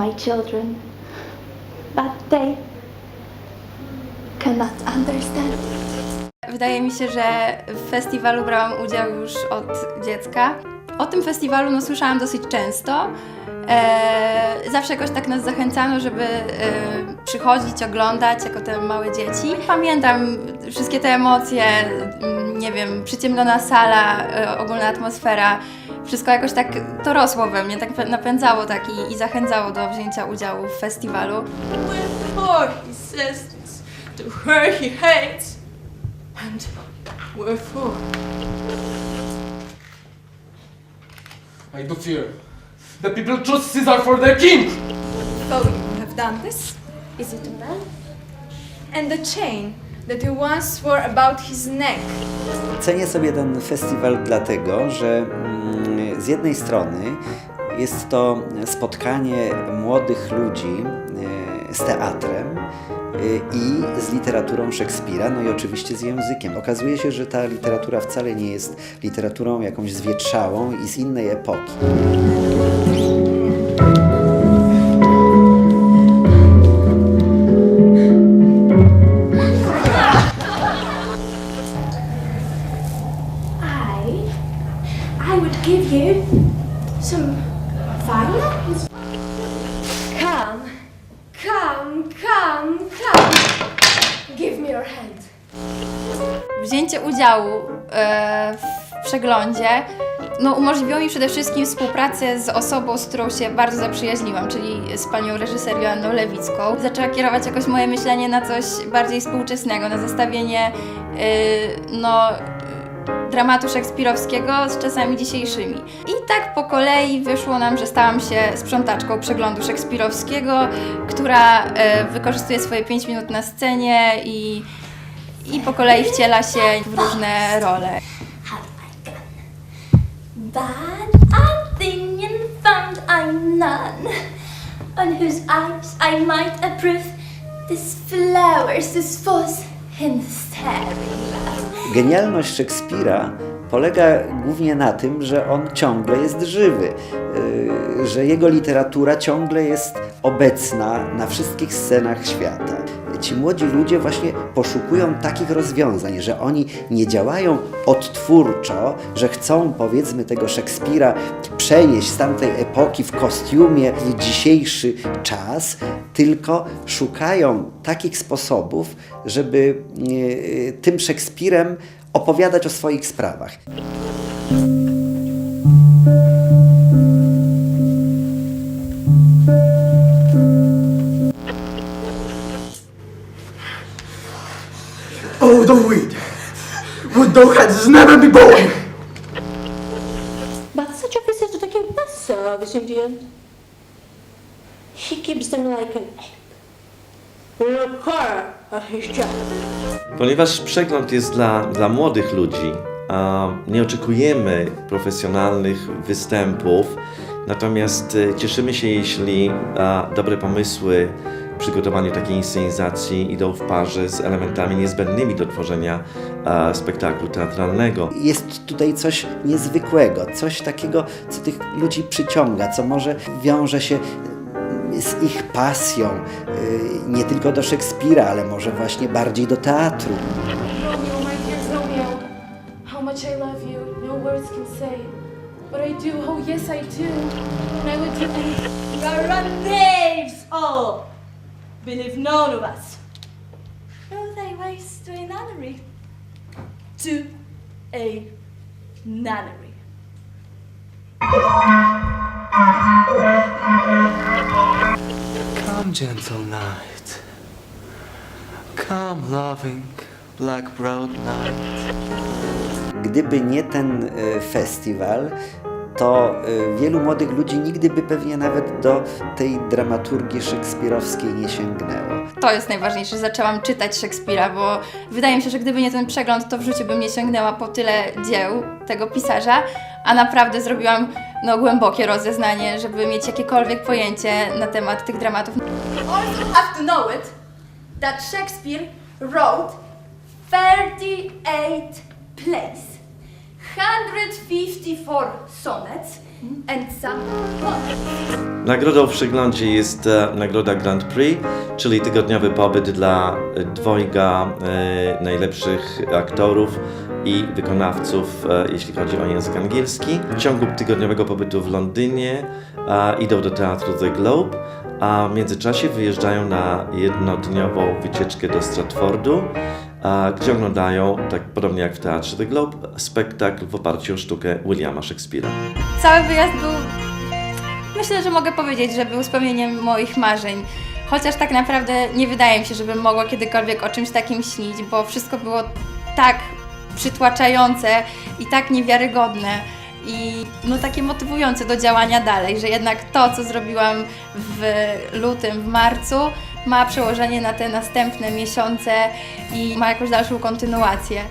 my children, but they cannot understand. Wydaje mi się, że w festiwalu brałam udział już od dziecka. O tym festiwalu no, słyszałam dosyć często. E, zawsze jakoś tak nas zachęcano, żeby e, przychodzić, oglądać jako te małe dzieci. Pamiętam wszystkie te emocje, mm, nie wiem, przyciemniona sala, e, ogólna atmosfera. Wszystko jakoś tak to rosło we mnie, tak napędzało tak i, i zachęcało do wzięcia udziału w festiwalu. I do fear. The people choose Caesar for their king! so you have done this? Is it a man? And the chain that you once wore about his neck. Cenię sobie ten festiwal dlatego, że mm, z jednej strony jest to spotkanie młodych ludzi e, z teatrem i z literaturą Szekspira, no i oczywiście z językiem. Okazuje się, że ta literatura wcale nie jest literaturą jakąś zwietrzałą i z innej epoki. I would give you some violence. Wzięcie udziału e, w przeglądzie no, umożliwiło mi przede wszystkim współpracę z osobą, z którą się bardzo zaprzyjaźniłam, czyli z panią reżyser Joanną Lewicką. Zaczęła kierować jakoś moje myślenie na coś bardziej współczesnego, na zestawienie e, no, dramatu szekspirowskiego z czasami dzisiejszymi. I tak po kolei wyszło nam, że stałam się sprzątaczką przeglądu szekspirowskiego, która e, wykorzystuje swoje 5 minut na scenie i, i po kolei wciela się w różne role. Bad and found I'm none, on whose eyes I might approve this flowers, this false. Genialność Szekspira polega głównie na tym, że on ciągle jest żywy, yy, że jego literatura ciągle jest obecna na wszystkich scenach świata. Ci młodzi ludzie właśnie poszukują takich rozwiązań, że oni nie działają odtwórczo, że chcą powiedzmy tego Szekspira przenieść z tamtej epoki w kostiumie w dzisiejszy czas, tylko szukają takich sposobów, żeby e, tym Szekspirem opowiadać o swoich sprawach. Oh, don't weed! Would thou hadst never be born! But such a visit to the king does service Indian. He keeps them like an his job. Ponieważ przegląd jest dla, dla młodych ludzi, a nie oczekujemy profesjonalnych występów, natomiast e, cieszymy się, jeśli a, dobre pomysły w przygotowaniu takiej inscenizacji idą w parze z elementami niezbędnymi do tworzenia a, spektaklu teatralnego. Jest tutaj coś niezwykłego, coś takiego, co tych ludzi przyciąga, co może wiąże się y, z ich pasją, y, nie tylko do Szekspira, ale może właśnie bardziej do teatru. Romeo, my dear Romeo, how much I love you, no words can say. But I do, oh yes I do. And I would do anything. A knaves all! Believe none of us. Go thy ways to a nunnery. To a nunnery. Come, gentle night. Come, loving black browed night. Gdyby nie ten y, festiwal, to y, wielu młodych ludzi nigdy by pewnie nawet do tej dramaturgii szekspirowskiej nie sięgnęło. To jest najważniejsze, że zaczęłam czytać Szekspira, bo wydaje mi się, że gdyby nie ten przegląd, to w życiu bym nie sięgnęła po tyle dzieł tego pisarza, a naprawdę zrobiłam no, głębokie rozeznanie, żeby mieć jakiekolwiek pojęcie na temat tych dramatów. Also have to know it that Shakespeare wrote 38 place. 154 sonnets and some poems. Nagrodą w przeglądzie jest e, nagroda Grand Prix, czyli tygodniowy pobyt dla e, dwojga e, najlepszych aktorów i wykonawców, e, jeśli chodzi o język angielski. W ciągu tygodniowego pobytu w Londynie e, idą do teatru The Globe, a w międzyczasie wyjeżdżają na jednodniową wycieczkę do Stratfordu, gdzie oglądają, tak podobnie jak w teatrze The Globe, spektakl w oparciu o sztukę Williama Shakespeare'a. Cały wyjazd był, myślę, że mogę powiedzieć, że był spełnieniem moich marzeń. Chociaż tak naprawdę nie wydaje mi się, żebym mogła kiedykolwiek o czymś takim śnić, bo wszystko było tak przytłaczające i tak niewiarygodne i no takie motywujące do działania dalej, że jednak to, co zrobiłam w lutym, w marcu, ma przełożenie na te następne miesiące i ma jakąś dalszą kontynuację.